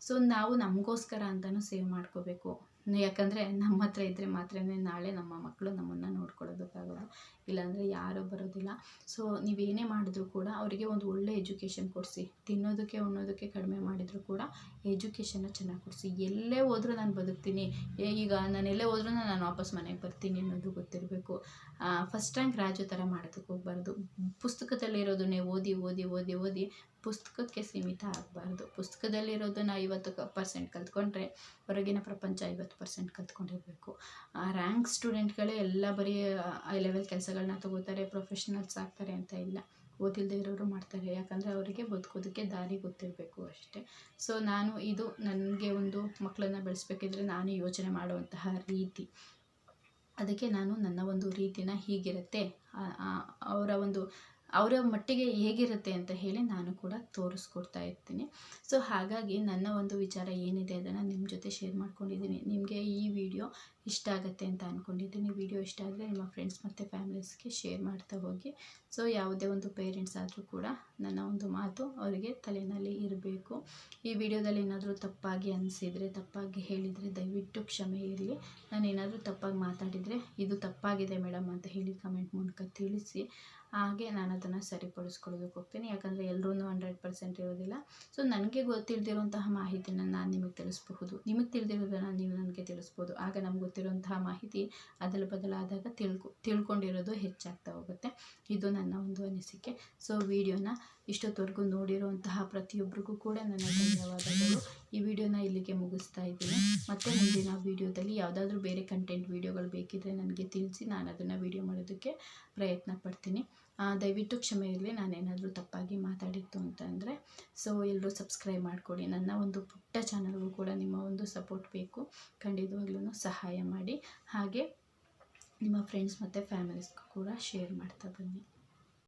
ಸೊ, ನಾವು ನಮಗೋಸ್ಕರ ಅಂತಲೂ ಸೇವ್ ಮಾಡ್ಕೋಬೇಕು. ಯಾಕಂದರೆ ನಮ್ಮ ಹತ್ರ ಇದ್ದರೆ ಮಾತ್ರ ನಾಳೆ ನಮ್ಮ ಮಕ್ಕಳು ನಮ್ಮನ್ನು ನೋಡ್ಕೊಳ್ಳೋದಕ್ಕಾಗೋದು. ಇಲ್ಲಾಂದರೆ ಯಾರೂ ಬರೋದಿಲ್ಲ. ಸೊ ನೀವೇನೇ ಮಾಡಿದ್ರು ಕೂಡ ಅವರಿಗೆ ಒಂದು ಒಳ್ಳೆ ಎಜುಕೇಷನ್ ಕೊಡಿಸಿ, ತಿನ್ನೋದಕ್ಕೆ, ಉಣ್ಣೋದಕ್ಕೆ ಕಡಿಮೆ ಮಾಡಿದರೂ ಕೂಡ ಎಜುಕೇಷನ್ನ ಚೆನ್ನಾಗಿ ಕೊಡಿಸಿ. ಎಲ್ಲೇ ಹೋದರೂ ನಾನು ಬದುಕ್ತೀನಿ. ಈಗ ನಾನು ಎಲ್ಲೇ ಹೋದ್ರೂ ನಾನು ವಾಪಸ್ ಮನೆಗೆ ಬರ್ತೀನಿ ಅನ್ನೋದು ಗೊತ್ತಿರಬೇಕು. ಫಸ್ಟ್ ರ್ಯಾಂಕ್ ರಾಜು ಥರ ಮಾಡೋದಕ್ಕೆ ಹೋಗ್ಬಾರ್ದು. ಪುಸ್ತಕದಲ್ಲಿರೋದನ್ನೇ ಓದಿ ಓದಿ ಓದಿ ಓದಿ ಪುಸ್ತಕಕ್ಕೆ ಸೀಮಿತ ಆಗಬಾರ್ದು. ಪುಸ್ತಕದಲ್ಲಿರೋದನ್ನು ಐವತ್ತು ಪರ್ಸೆಂಟ್ ಕಲ್ತ್ಕೊಂಡ್ರೆ ಹೊರಗಿನ ಪ್ರಪಂಚ ಐವತ್ತು ಪರ್ಸೆಂಟ್ ಕಲ್ತ್ಕೊಂಡಿರಬೇಕು. ಆ ರ್ಯಾಂಕ್ ಸ್ಟೂಡೆಂಟ್ಗಳೇ ಎಲ್ಲ ಬರೀ ಐ ಲೆವೆಲ್ ಕೆಲಸಗಳನ್ನ ತಗೋತಾರೆ ಪ್ರೊಫೆಷ್ನಲ್ಸ್ ಆಗ್ತಾರೆ ಅಂತ ಇಲ್ಲ. ಓದಿಲ್ಲದೆ ಇರೋರು ಮಾಡ್ತಾರೆ. ಯಾಕಂದರೆ ಅವರಿಗೆ ಬದುಕೋದಕ್ಕೆ ದಾರಿ ಗೊತ್ತಿರಬೇಕು ಅಷ್ಟೇ. ಸೊ ನಾನು ಇದು ನನಗೆ ಒಂದು ಮಕ್ಕಳನ್ನು ಬೆಳೆಸ್ಬೇಕಿದ್ರೆ ನಾನು ಯೋಚನೆ ಮಾಡುವಂತಹ ರೀತಿ. ಅದಕ್ಕೆ ನಾನು ನನ್ನ ಒಂದು ರೀತಿನ ಹೀಗಿರುತ್ತೆ. ಅವರ ಒಂದು ಅವರ ಮಟ್ಟಿಗೆ ಹೇಗಿರುತ್ತೆ ಅಂತ ಹೇಳಿ ನಾನು ಕೂಡ ತೋರಿಸ್ಕೊಡ್ತಾ ಇರ್ತೀನಿ. ಸೊ ಹಾಗಾಗಿ ನನ್ನ ಒಂದು ವಿಚಾರ ಏನಿದೆ ಅದನ್ನು ನಿಮ್ಮ ಜೊತೆ ಶೇರ್ ಮಾಡ್ಕೊಂಡಿದ್ದೀನಿ. ನಿಮಗೆ ಈ ವಿಡಿಯೋ ಇಷ್ಟ ಆಗುತ್ತೆ ಅಂತ ಅಂದ್ಕೊಂಡಿದ್ದೀನಿ ವಿಡಿಯೋ ಇಷ್ಟ ಆದರೆ ನಿಮ್ಮ ಫ್ರೆಂಡ್ಸ್ ಮತ್ತು ಫ್ಯಾಮಿಲೀಸ್ಗೆ ಶೇರ್ ಮಾಡ್ತಾ ಹೋಗಿ. ಸೊ ಯಾವುದೇ ಒಂದು ಪೇರೆಂಟ್ಸ್ ಆದರೂ ಕೂಡ ನನ್ನ ಒಂದು ಮಾತು ಅವರಿಗೆ ತಲೆಯಲ್ಲಿ ಇರಬೇಕು. ಈ ವಿಡಿಯೋದಲ್ಲಿ ಏನಾದರೂ ತಪ್ಪಾಗಿ ಅನಿಸಿದರೆ, ತಪ್ಪಾಗಿ ಹೇಳಿದರೆ ದಯವಿಟ್ಟು ಕ್ಷಮೆ ಇರಲಿ. ನಾನು ಏನಾದರೂ ತಪ್ಪಾಗಿ ಮಾತಾಡಿದರೆ ಇದು ತಪ್ಪಾಗಿದೆ ಮೇಡಮ್ ಅಂತ ಹೇಳಿ ಕಮೆಂಟ್ ಮೂಲಕ ತಿಳಿಸಿ. ಹಾಗೆ ನಾನು ಅದನ್ನು ಸರಿಪಡಿಸ್ಕೊಳ್ಳೋದಕ್ಕೆ ಹೋಗ್ತೀನಿ. ಯಾಕಂದರೆ ಎಲ್ಲರೂ ಹಂಡ್ರೆಡ್ ಪರ್ಸೆಂಟ್ ಇರೋದಿಲ್ಲ. ಸೊ ನನಗೆ ಗೊತ್ತಿಲ್ದಿರುವಂತಹ ಮಾಹಿತಿನ ನಾನು ನಿಮಗೆ ತಿಳಿಸ್ಬಹುದು. ನಿಮಗೆ ತಿಳಿದಿರೋದನ್ನು ನೀವು ನನಗೆ ತಿಳಿಸ್ಬೋದು. ಆಗ ನಮ್ಗೆ ಗೊತ್ತಿರುವಂತಹ ಮಾಹಿತಿ ಅದಲು ಬದಲಾದಾಗ ತಿಳ್ಕೊ, ತಿಳ್ಕೊಂಡಿರೋದು ಹೆಚ್ಚಾಗ್ತಾ ಹೋಗುತ್ತೆ. ಇದು ನನ್ನ ಒಂದು ಅನಿಸಿಕೆ. ಸೊ ವಿಡಿಯೋನ ಇಷ್ಟೊತ್ತವರೆಗೂ ನೋಡಿರುವಂತಹ ಪ್ರತಿಯೊಬ್ಬರಿಗೂ ಕೂಡ ನನ್ನ ಧನ್ಯವಾದಗಳು. ಈ ವಿಡಿಯೋನ ಇಲ್ಲಿಗೆ ಮುಗಿಸ್ತಾ ಇದ್ದೀನಿ. ಮತ್ತು ಮುಂದಿನ ವಿಡಿಯೋದಲ್ಲಿ ಯಾವುದಾದ್ರೂ ಬೇರೆ ಕಂಟೆಂಟ್ ವಿಡಿಯೋಗಳು ಬೇಕಿದ್ದರೆ ನನಗೆ ತಿಳಿಸಿ ನಾನು ಅದನ್ನು ವಿಡಿಯೋ ಮಾಡೋದಕ್ಕೆ ಪ್ರಯತ್ನ ಪಡ್ತೀನಿ. ದಯವಿಟ್ಟು ಕ್ಷಮೆ ಇರಲಿ, ನಾನೇನಾದರೂ ತಪ್ಪಾಗಿ ಮಾತಾಡಿತ್ತು ಅಂತಂದರೆ ಸೊ ಎಲ್ಲರೂ ಸಬ್ಸ್ಕ್ರೈಬ್ ಮಾಡಿಕೊಡಿ. ನನ್ನ ಒಂದು ಪುಟ್ಟ ಚಾನಲ್ಗೂ ಕೂಡ ನಿಮ್ಮ ಒಂದು ಸಪೋರ್ಟ್ ಬೇಕು. ಖಂಡಿತವಾಗ್ಲೂ ಸಹಾಯ ಮಾಡಿ. ಹಾಗೆ ನಿಮ್ಮ ಫ್ರೆಂಡ್ಸ್ ಮತ್ತು ಫ್ಯಾಮಿಲೀಸ್ಗೂ ಕೂಡ ಶೇರ್ ಮಾಡ್ತಾ ಬನ್ನಿ.